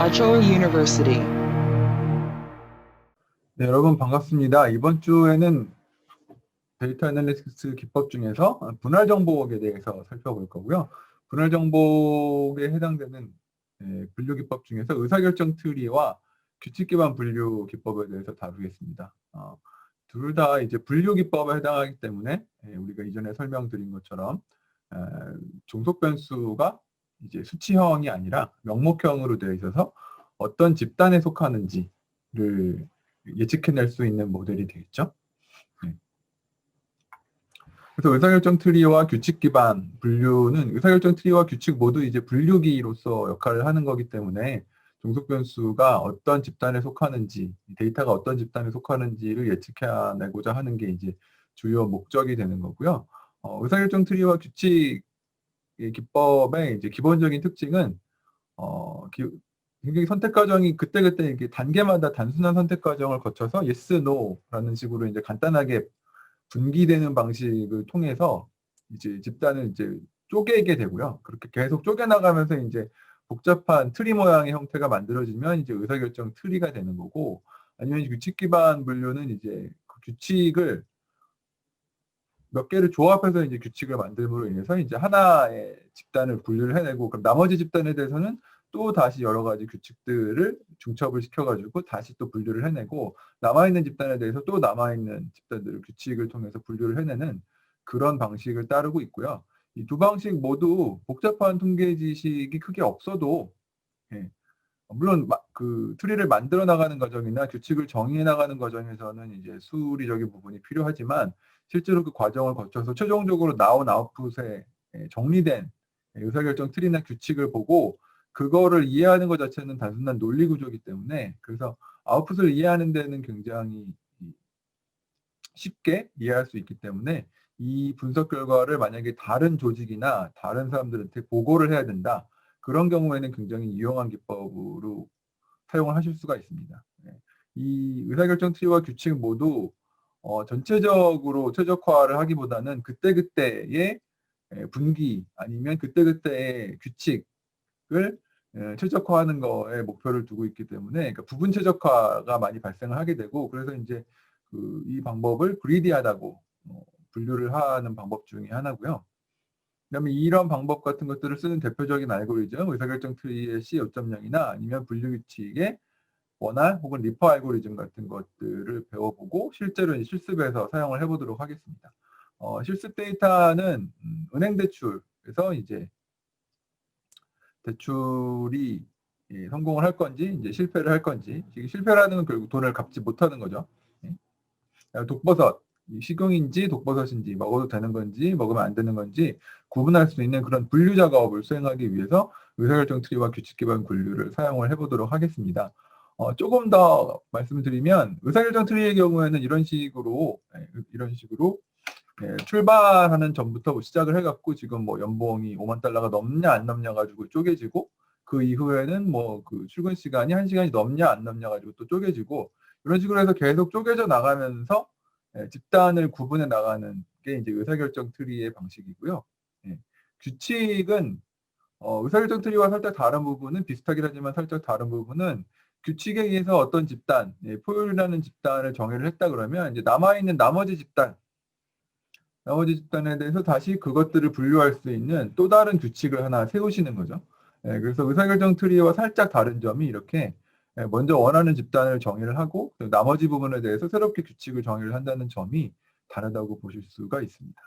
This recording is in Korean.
Achoa University. 네, 여러분 반갑습니다. 이번 주에는 데이터 애널리틱스 기법 중에서 분할 정복에 대해서 살펴볼 거고요. 분할 정복에 해당되는 예, 분류 기법 중에서 의사결정 트리와 규칙 기반 분류 기법에 대해서 다루겠습니다. 어, 둘 다 이제 분류 기법에 해당하기 때문에 예, 우리가 이전에 설명드린 것처럼 에, 종속 변수가 이제 수치형이 아니라 명목형으로 되어 있어서 어떤 집단에 속하는지를 예측해낼 수 있는 모델이 되겠죠. 네. 그래서 의사결정 트리와 규칙 기반 분류는 의사결정 트리와 규칙 모두 이제 분류기로서 역할을 하는 거기 때문에 종속 변수가 어떤 집단에 속하는지, 데이터가 어떤 집단에 속하는지를 예측해내고자 하는 게 이제 주요 목적이 되는 거고요. 어, 의사결정 트리와 규칙 기법의 이제 기본적인 특징은 어, 기, 굉장히 선택 과정이 그때그때 이게 단계마다 단순한 선택 과정을 거쳐서 yes, no라는 식으로 이제 간단하게 분기되는 방식을 통해서 이제 집단을 이제 쪼개게 되고요. 그렇게 계속 쪼개나가면서 이제 복잡한 트리 모양의 형태가 만들어지면 이제 의사결정 트리가 되는 거고 아니면 규칙 기반 분류는 이제 그 규칙을 몇 개를 조합해서 이제 규칙을 만들므로 인해서 이제 하나의 집단을 분류를 해내고 그럼 나머지 집단에 대해서는 또 다시 여러 가지 규칙들을 중첩을 시켜가지고 다시 또 분류를 해내고 남아있는 집단에 대해서 또 남아있는 집단들을 규칙을 통해서 분류를 해내는 그런 방식을 따르고 있고요. 이 두 방식 모두 복잡한 통계 지식이 크게 없어도 예, 물론 마, 그 트리를 만들어 나가는 과정이나 규칙을 정의해 나가는 과정에서는 이제 수리적인 부분이 필요하지만 실제로 그 과정을 거쳐서 최종적으로 나온 아웃풋에 예, 정리된 의사결정 트리나 규칙을 보고 그거를 이해하는 것 자체는 단순한 논리 구조이기 때문에 그래서 아웃풋을 이해하는 데는 굉장히 쉽게 이해할 수 있기 때문에 이 분석 결과를 만약에 다른 조직이나 다른 사람들한테 보고를 해야 된다. 그런 경우에는 굉장히 유용한 기법으로 사용을 하실 수가 있습니다. 네. 이 의사결정 트리와 규칙 모두 어, 전체적으로 최적화를 하기보다는 그때그때의 분기 아니면 그때그때의 규칙을 최적화하는 거에 목표를 두고 있기 때문에 그러니까 부분 최적화가 많이 발생을 하게 되고 그래서 이제 그 이 방법을 그리디하다고 어, 분류를 하는 방법 중에 하나고요. 그다음에 이런 방법 같은 것들을 쓰는 대표적인 알고리즘 의사결정 트리의 C5.0이나 아니면 분류규칙의 원활 혹은 리퍼 알고리즘 같은 것들을 배워보고 실제로 실습에서 사용을 해보도록 하겠습니다. 어, 실습 데이터는 음, 은행 대출에서 이제 대출이 예, 성공을 할 건지 이제 실패를 할 건지 실패라는 건 결국 돈을 갚지 못하는 거죠. 예. 독버섯 식용인지 독버섯인지 먹어도 되는 건지 먹으면 안 되는 건지 구분할 수 있는 그런 분류 작업을 수행하기 위해서 의사결정 트리와 규칙 기반 분류를 사용을 해보도록 하겠습니다. 어, 조금 더 말씀드리면 의사결정 트리의 경우에는 이런 식으로 예, 이런 식으로 예, 출발하는 전부터 시작을 해갖고 지금 뭐 연봉이 5만 달러가 넘냐 안 넘냐 가지고 쪼개지고 그 이후에는 뭐 그 출근 시간이 한 시간이 넘냐 안 넘냐 가지고 또 쪼개지고 이런 식으로 해서 계속 쪼개져 나가면서 예, 집단을 구분해 나가는 게 이제 의사결정 트리의 방식이고요. 예, 규칙은 어, 의사결정 트리와 살짝 다른 부분은 비슷하긴 하지만 살짝 다른 부분은 규칙에 의해서 어떤 집단, 예, 포율이라는 집단을 정의를 했다 그러면 이제 남아있는 나머지 집단, 나머지 집단에 대해서 다시 그것들을 분류할 수 있는 또 다른 규칙을 하나 세우시는 거죠. 예, 그래서 의사결정 트리와 살짝 다른 점이 이렇게 예, 먼저 원하는 집단을 정의를 하고 나머지 부분에 대해서 새롭게 규칙을 정의를 한다는 점이 다르다고 보실 수가 있습니다.